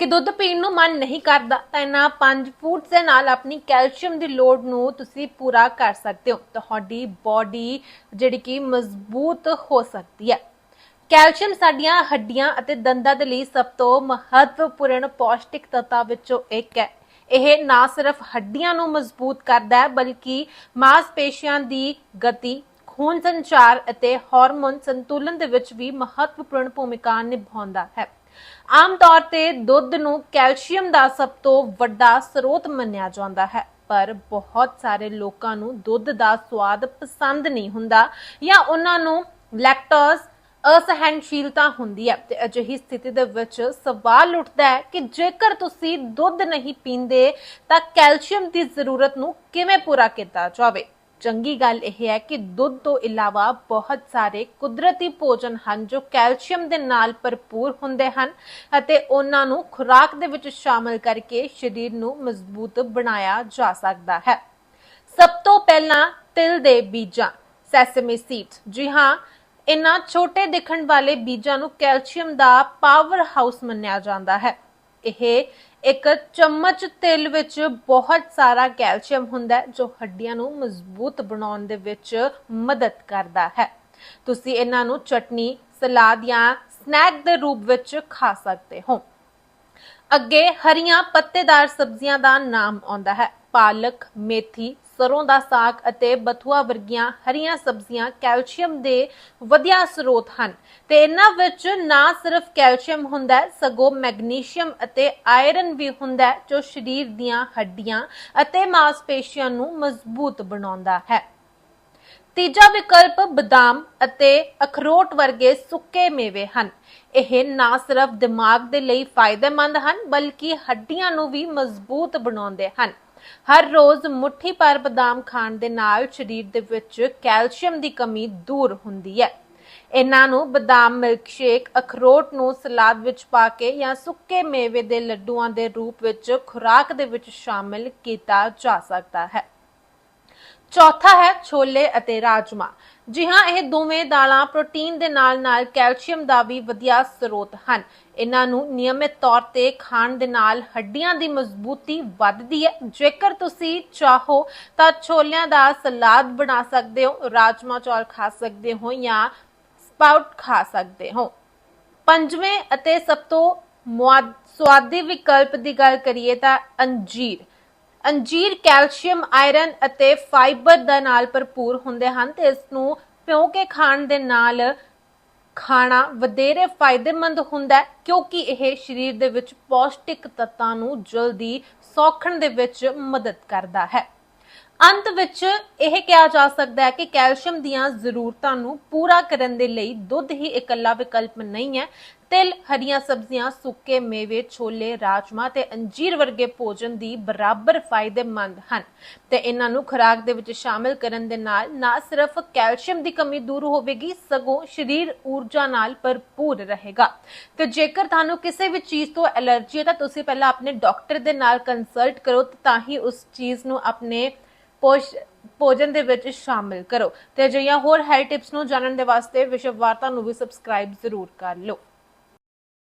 ਕਿ ਦੁੱਧ ਪੀਣ ਨੂੰ ਮਨ ਨਹੀਂ ਕਰਦਾ, ਤਾਂ ਇਹਨਾਂ ਪੰਜ ਫੂਡਸ ਦੇ ਨਾਲ ਆਪਣੀ ਕੈਲਸ਼ੀਅਮ ਦੀ ਲੋੜ ਨੂੰ ਤੁਸੀਂ ਪੂਰਾ ਕਰ ਸਕਦੇ ਹੋ। ਤੁਹਾਡੀ ਬਾਡੀ ਜਿਹੜੀ ਕਿ ਮਜ਼ਬੂਤ ਹੋ ਸਕਦੀ ਹੈ। ਕੈਲਸ਼ੀਅਮ ਸਾਡੀਆਂ ਹੱਡੀਆਂ ਅਤੇ ਦੰਦਾਂ ਦੇ ਲਈ ਸਭ ਤੋਂ ਮਹੱਤਵਪੂਰਨ ਪੌਸ਼ਟਿਕ ਤੱਤਾਂ ਵਿੱਚੋਂ ਇੱਕ ਹੈ। ਇਹ ਨਾ ਸਿਰਫ ਹੱਡੀਆਂ ਨੂੰ ਮਜ਼ਬੂਤ ਕਰਦਾ ਹੈ, ਬਲਕਿ ਮਾਸਪੇਸ਼ੀਆਂ ਦੀ ਗਤੀ ਖੂਨ ਸੰਚਾਰ ਅਤੇ ਹਾਰਮੋਨ ਸੰਤੁਲਨ ਦੇ ਵਿੱਚ ਵੀ ਮਹੱਤਵਪੂਰਨ ਭੂਮਿਕਾ ਨਿਭਾਉਂਦਾ ਹੈ। ਆਮ ਤੌਰ ਤੇ ਦੁੱਧ ਨੂੰ ਕੈਲਸ਼ੀਅਮ ਦਾ ਸਭ ਤੋਂ ਵੱਡਾ ਸਰੋਤ ਮੰਨਿਆ ਜਾਂਦਾ ਹੈ, ਪਰ ਬਹੁਤ ਸਾਰੇ ਲੋਕਾਂ ਨੂੰ ਦੁੱਧ ਦਾ ਸਵਾਦ ਪਸੰਦ ਨਹੀਂ ਹੁੰਦਾ ਜਾਂ ਉਹਨਾਂ ਨੂੰ ਲੈਕਟੋਜ਼ ਅਸਹਿਣਸ਼ੀਲਤਾ ਹੁੰਦੀ ਹੈ ਤੇ ਅਜਿਹੀ ਸਥਿਤੀ ਦੇ ਵਿੱਚ ਸਵਾਲ ਉੱਠਦਾ ਹੈ ਕਿ ਜੇਕਰ ਤੁਸੀਂ ਦੁੱਧ ਨਹੀਂ ਪੀਂਦੇ ਤਾਂ ਕੈਲਸ਼ੀਅਮ ਦੀ ਜ਼ਰੂਰਤ ਨੂੰ ਕਿਵੇਂ ਪੂਰਾ ਕੀਤਾ ਜਾਵੇ। ਚੰਗੀ ਗੱਲ ਇਹ ਹੈ ਕਿ ਦੁੱਧ ਤੋਂ ਇਲਾਵਾ ਬਹੁਤ ਸਾਰੇ ਕੁਦਰਤੀ ਭੋਜਨ ਹਨ ਜੋ ਕੈਲਸ਼ੀਅਮ ਦੇ ਨਾਲ ਭਰਪੂਰ ਹੁੰਦੇ ਹਨ ਅਤੇ ਉਹਨਾਂ ਨੂੰ ਖੁਰਾਕ ਦੇ ਵਿੱਚ ਸ਼ਾਮਲ ਕਰਕੇ ਸਰੀਰ ਨੂੰ ਮਜ਼ਬੂਤ ਬਣਾਇਆ ਜਾ ਸਕਦਾ ਹੈ। ਸਭ ਤੋਂ ਪਹਿਲਾਂ ਤਿਲ ਦੇ ਬੀਜਾਂ ਸੈਸਮੀ ਸੀਡਸ ਜੀ ਹਾਂ, ਇਹਨਾਂ ਛੋਟੇ ਦਿਖਣ ਵਾਲੇ ਬੀਜਾਂ ਨੂੰ ਕੈਲਸ਼ੀਅਮ ਦਾ ਪਾਵਰ ਹਾਊਸ ਮੰਨਿਆ ਜਾਂਦਾ ਹੈ। ਇਹ ਇੱਕ ਚਮਚ ਤਿਲ ਵਿੱਚ ਬਹੁਤ ਸਾਰਾ ਕੈਲਸ਼ੀਅਮ ਹੁੰਦਾ ਹੈ, ਜੋ ਹੱਡੀਆਂ ਨੂੰ ਮਜ਼ਬੂਤ ਬਣਾਉਣ ਦੇ ਵਿੱਚ ਮਦਦ ਕਰਦਾ ਹੈ। ਤੁਸੀਂ ਇਹਨਾਂ ਨੂੰ ਚਟਨੀ, ਸਲਾਦ ਜਾਂ ਸਨੈਕ ਦੇ ਰੂਪ ਵਿੱਚ ਖਾ ਸਕਦੇ ਹੋ। ਅੱਗੇ ਹਰੀਆਂ ਪੱਤੇਦਾਰ ਸਬਜ਼ੀਆਂ ਦਾ ਨਾਮ ਆਉਂਦਾ ਹੈ। ਪਾਲਕ, ਮੇਥੀ ਸਰੋਂ ਦਾ ਸਾਗ ਅਤੇ ਬਥੂਆ ਵਰਗੀਆਂ ਹਰੀਆਂ ਸਬਜ਼ੀਆਂ ਕੈਲਸ਼ੀਅਮ ਦੇ ਵਧੀਆ ਸਰੋਤ ਹਨ ਤੇ ਇਹਨਾਂ ਵਿੱਚ ਨਾ ਸਿਰਫ ਕੈਲਸ਼ੀਅਮ ਹੁੰਦਾ ਹੈ, ਸਗੋਂ ਮੈਗਨੀਸ਼ੀਅਮ ਅਤੇ ਆਇਰਨ ਵੀ ਹੁੰਦਾ ਹੈ, ਜੋ ਸਰੀਰ ਦੀਆਂ ਹੱਡੀਆਂ ਅਤੇ ਮਾਸਪੇਸ਼ੀਆਂ ਨੂੰ ਮਜ਼ਬੂਤ ਬਣਾਉਂਦਾ ਹੈ। ਤੀਜਾ ਵਿਕਲਪ ਬਦਾਮ ਅਤੇ ਅਖਰੋਟ ਵਰਗੇ ਸੁੱਕੇ ਮੇਵੇ ਹਨ। ਇਹ ਨਾ ਸਿਰਫ ਦਿਮਾਗ ਦੇ ਲਈ ਫਾਇਦੇਮੰਦ ਹਨ, ਬਲਕਿ ਹੱਡੀਆਂ ਨੂੰ ਵੀ ਮਜ਼ਬੂਤ ਬਣਾਉਂਦੇ ਹਨ। ਹਰ ਰੋਜ਼ ਮੁਠੀ ਭਰ ਬਦਾਮ ਖਾਣ ਦੇ ਨਾਲ ਸਰੀਰ ਦੇ ਵਿੱਚ ਕੈਲਸ਼ੀਅਮ ਦੀ ਕਮੀ ਦੂਰ ਹੁੰਦੀ ਹੈ। ਇਹਨਾਂ ਨੂੰ ਬਦਾਮ ਮਿਲਕਸ਼ੇਕ, ਅਖਰੋਟ ਨੂੰ ਸਲਾਦ ਵਿੱਚ ਪਾ ਕੇ ਜਾਂ ਸੁੱਕੇ ਮੇਵੇ ਦੇ ਲੱਡੂਆਂ ਦੇ ਰੂਪ ਵਿੱਚ ਖੁਰਾਕ ਦੇ ਵਿੱਚ ਸ਼ਾਮਿਲ ਕੀਤਾ ਜਾ ਸਕਦਾ ਹੈ। ਚੌਥਾ ਹੈ ਛੋਲੇ ਅਤੇ ਰਾਜਮਾ। ਜੀ ਹਾਂ, ਇਹ ਦੋਵੇਂ ਦਾਲਾਂ ਪ੍ਰੋਟੀਨ ਦੇ ਨਾਲ-ਨਾਲ ਕੈਲਸ਼ੀਅਮ ਦਾ ਵੀ ਵਧੀਆ ਸਰੋਤ ਹਨ। ਇਹਨਾਂ ਨੂੰ ਨਿਯਮਿਤ ਤੌਰ ਤੇ ਖਾਣ ਦੇ ਨਾਲ ਹੱਡੀਆਂ ਦੀ ਮਜ਼ਬੂਤੀ ਵੱਧਦੀ ਹੈ। ਜੇਕਰ ਤੁਸੀਂ ਚਾਹੋ ਤਾਂ ਛੋਲਿਆਂ ਦਾ ਸਲਾਦ ਬਣਾ ਸਕਦੇ ਹੋ, ਰਾਜਮਾ ਚੌਲ ਖਾ ਸਕਦੇ ਹੋ ਜਾਂ ਸਪਾਊਟ ਖਾ ਸਕਦੇ ਹੋ। ਪੰਜਵੇਂ ਅਤੇ ਸਭ ਤੋਂ ਮੁਆਦ- ਸਵਾਦੀ ਵਿਕਲਪ ਦੀ ਗੱਲ ਕਰੀਏ ਤਾਂ ਅੰਜੀਰ। ਅੰਜੀਰ ਕੈਲਸ਼ੀਅਮ, ਆਇਰਨ ਅਤੇ ਫਾਈਬਰ ਦਾ ਨਾਲ ਭਰਪੂਰ ਹੁੰਦੇ ਹਨ ਤੇ ਇਸ ਨੂੰ ਭਿਉਂ ਕੇ ਖਾਣ ਦੇ ਨਾਲ ਖਾਣਾ ਵਧੇਰੇ ਫਾਇਦੇਮੰਦ ਹੁੰਦਾ ਹੈ ਕਿਉਂਕਿ ਇਹ ਸਰੀਰ ਦੇ ਵਿੱਚ ਪੌਸ਼ਟਿਕ ਤੱਤਾਂ ਨੂੰ ਜਲਦੀ ਸੌਖਣ ਦੇ ਵਿੱਚ ਮਦਦ ਕਰਦਾ ਹੈ। ਅੰਤ ਵਿੱਚ ਇਹ ਕਿਹਾ ਜਾ ਸਕਦਾ ਹੈ ਕਿ ਕੈਲਸ਼ੀਅਮ ਦੀਆਂ ਜ਼ਰੂਰਤਾਂ ਨੂੰ ਪੂਰਾ ਕਰਨ ਦੇ ਲਈ ਦੁੱਧ ਹੀ ਇਕੱਲਾ ਵਿਕਲਪ ਨਹੀਂ ਹੈ। ਤਿਲ, ਹਰੀਆਂ ਸਬਜ਼ੀਆਂ, ਸੁੱਕੇ ਮੇਵੇ, ਛੋਲੇ, ਰਾਜਮਾ ਤੇ ਅੰਜੀਰ ਵਰਗੇ ਭੋਜਨ ਦੀ ਬਰਾਬਰ ਫਾਇਦੇਮੰਦ ਹਨ। ਤੇ ਇਹਨਾਂ ਨੂੰ ਖੁਰਾਕ ਦੇ ਵਿੱਚ ਸ਼ਾਮਿਲ ਕਰਨ ਦੇ ਨਾਲ ਨਾ ਸਿਰਫ ਕੈਲਸ਼ੀਅਮ ਦੀ ਕਮੀ ਦੂਰ ਹੋਵੇਗੀ, ਸਗੋਂ ਸਰੀਰ ਊਰਜਾ ਨਾਲ ਭਰਪੂਰ ਰਹੇਗਾ। ਤੇ ਜੇਕਰ ਤੁਹਾਨੂੰ ਕਿਸੇ ਵੀ ਚੀਜ਼ ਤੋਂ ਐਲਰਜੀ ਹੈ ਤਾਂ ਤੁਸੀਂ ਪਹਿਲਾਂ ਆਪਣੇ ਡਾਕਟਰ ਦੇ ਨਾਲ ਕੰਸਲਟ ਕਰੋ ਤਾਂ ਹੀ ਉਸ ਚੀਜ਼ ਨੂੰ ਆਪਣੇ ਭੋਜਨ ਦੇ ਵਿੱਚ ਸ਼ਾਮਿਲ ਕਰੋ। ਤੇ ਅਜਿਹੀਆਂ ਹੋਰ ਹੈਲਥ ਟਿਪਸ ਨੂੰ ਜਾਣਨ ਦੇ ਵਾਸਤੇ ਵਿਸ਼ਵ ਵਾਰਤਾ ਨੂੰ ਵੀ ਸਬਸਕ੍ਰਾਈਬ ਜ਼ਰੂਰ ਕਰ ਲਓ।